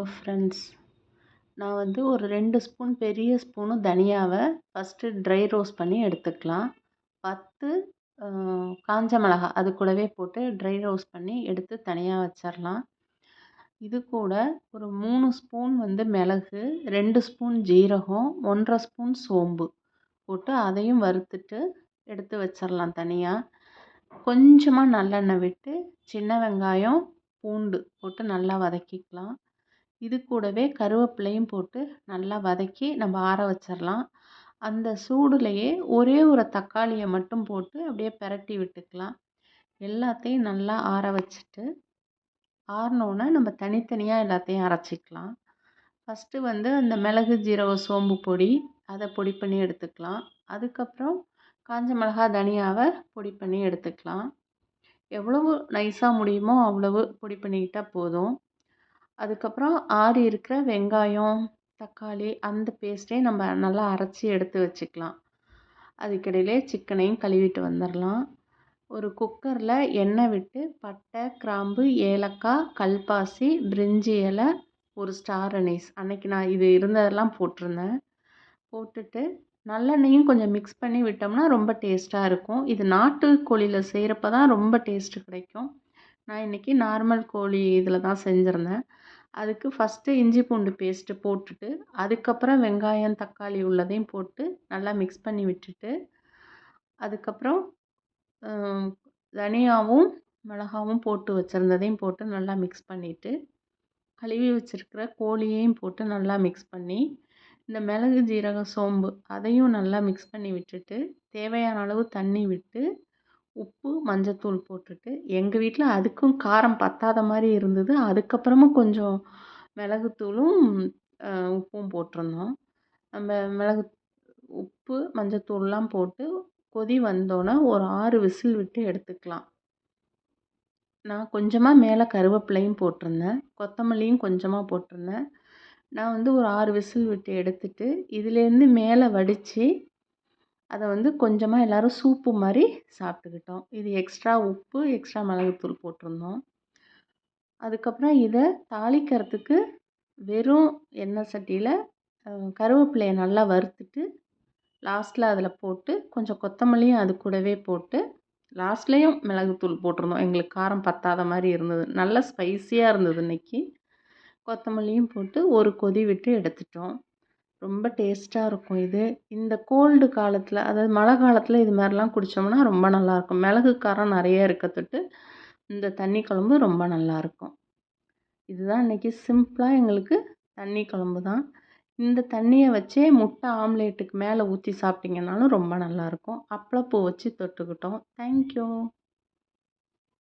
Hello friends நான் வந்து ஒரு ரெண்டு ஸ்பூன் பெரிய ஸ்பூனு தனியாவை ஃபஸ்ட்டு ட்ரை ரோஸ்ட் பண்ணி எடுத்துக்கலாம். பத்து காஞ்ச மிளகா அது கூடவே போட்டு ட்ரை ரோஸ்ட் பண்ணி எடுத்து தனியாக வச்சிடலாம் இது கூட ஒரு மூணு ஸ்பூன் வந்து மிளகு ரெண்டு ஸ்பூன் ஜீரகம் ஒன்றரை ஸ்பூன் சோம்பு போட்டு அதையும் வறுத்துட்டு எடுத்து வச்சிடலாம் தனியாக கொஞ்சமாக நல்லெண்ணெய் விட்டு சின்ன வெங்காயம் பூண்டு போட்டு நல்லா வதக்கிக்கலாம். இது கூடவே கருவேப்பிலையும் போட்டு நல்லா வதக்கி நம்ம ஆற வச்சிடலாம் அந்த சூடுலேயே ஒரே ஒரு தக்காளியை மட்டும் போட்டு அப்படியே பிரட்டி விட்டுக்கலாம். எல்லாத்தையும் நல்லா ஆற வச்சுட்டு ஆறினோன்னே நம்ம தனித்தனியாக எல்லாத்தையும் அரைச்சிக்கலாம். ஃபஸ்ட்டு வந்து அந்த மிளகு ஜீரக சோம்பு பொடி அதை பொடி பண்ணி எடுத்துக்கலாம். அதுக்கப்புறம் காஞ்ச மிளகா தனியாவை பொடி பண்ணி எடுத்துக்கலாம். எவ்வளவு நைஸாக முடியுமோ அவ்வளவு பொடி பண்ணிக்கிட்டால் போதும். அதுக்கப்புறம் ஆறி இருக்கிற வெங்காயம் தக்காளி அந்த பேஸ்ட்டையும் நம்ம நல்லா அரைச்சி எடுத்து வச்சுக்கலாம். அதுக்கிடையிலே சிக்கனையும் கழுவிட்டு வந்துடலாம் ஒரு குக்கரில் எண்ணெய் விட்டு பட்டை கிராம்பு ஏலக்காய் கல்பாசி பிரிஞ்சி இலை ஒரு ஸ்டார் அனீஸ் அன்னைக்கு நான் இது இருந்ததெல்லாம் போட்டிருந்தேன். போட்டுட்டு நல்லெண்ணெயும் கொஞ்சம் மிக்ஸ் பண்ணி விட்டோம்னா ரொம்ப டேஸ்ட்டாக இருக்கும். இது நாட்டு கோழியில் செய்கிறப்ப தான் ரொம்ப டேஸ்ட்டு கிடைக்கும். நான் இன்றைக்கி நார்மல் கோழி இதில் தான் செஞ்சுருந்தேன். அதுக்கு ஃபஸ்ட்டு இஞ்சி பூண்டு பேஸ்ட்டு போட்டுட்டு அதுக்கப்புறம் வெங்காயம் தக்காளி உள்ளதையும் போட்டு நல்லா மிக்ஸ் பண்ணி விட்டுட்டு அதுக்கப்புறம் தனியாவும் மிளகாவும் போட்டு வச்சுருந்ததையும் போட்டு நல்லா மிக்ஸ் பண்ணிவிட்டு கழுவி வச்சுருக்கிற கோழியையும் போட்டு நல்லா மிக்ஸ் பண்ணி இந்த மிளகு ஜீரகம் சோம்பு அதையும் நல்லா மிக்ஸ் பண்ணி விட்டுட்டு தேவையான அளவு தண்ணி விட்டு உப்பு மஞ்சத்தூள் போட்டுட்டு எங்கள் வீட்டில் அதுக்கும் காரம் பத்தாத மாதிரி இருந்தது. அதுக்கப்புறமும் கொஞ்சம் மிளகுத்தூளும் உப்பும் போட்டிருந்தோம். நம்ம மிளகு உப்பு மஞ்சத்தூள்லாம் போட்டு கொதி வந்தோன்னே ஒரு ஆறு விசில் விட்டு எடுத்துக்கலாம். நான் கொஞ்சமாக மேலே கருவேப்பிலையும் போட்டிருந்தேன். கொத்தமல்லியும் கொஞ்சமாக போட்டிருந்தேன். நான் வந்து ஒரு ஆறு விசில் விட்டு எடுத்துட்டு இதுலேருந்து மேலே வடித்து அதை வந்து கொஞ்சமாக எல்லோரும் சூப்பு மாதிரி சாப்பிட்டுக்கிட்டோம். இது எக்ஸ்ட்ரா உப்பு எக்ஸ்ட்ரா மிளகுத்தூள் போட்டிருந்தோம். அதுக்கப்புறம் இதை தாளிக்கிறதுக்கு வெறும் எண்ணெய் சட்டியில் கருவேப்பிலையை நல்லா வறுத்துட்டு லாஸ்ட்டில் அதில் போட்டு கொஞ்சம் கொத்தமல்லியும் அது கூடவே போட்டு லாஸ்ட்லேயும் மிளகுத்தூள் போட்டிருந்தோம். எங்களுக்கு காரம் பத்தாத மாதிரி இருந்தது. நல்லா ஸ்பைஸியாக இருந்தது இன்றைக்கி கொத்தமல்லியும் போட்டு ஒரு கொதி விட்டு எடுத்துட்டோம். ரொம்ப டேஸ்ட்டாக இருக்கும் இது. இந்த கோல்டு காலத்தில் அதாவது மழை காலத்தில் இது மாதிரிலாம் குடித்தோம்னா ரொம்ப நல்லாயிருக்கும் மிளகு காரம் நிறைய இருக்கத்துட்டு இந்த தண்ணி குழம்பு ரொம்ப நல்லாயிருக்கும் இதுதான் இன்றைக்கி சிம்பிளாக எங்களுக்கு தண்ணி குழம்பு தான். இந்த தண்ணியை வச்சே முட்டை ஆம்லேட்டுக்கு மேலே ஊற்றி சாப்பிட்டிங்கனாலும் ரொம்ப நல்லாயிருக்கும் அப்பளப்பூ வச்சு தொட்டுக்கிட்டோம். தேங்க்யூ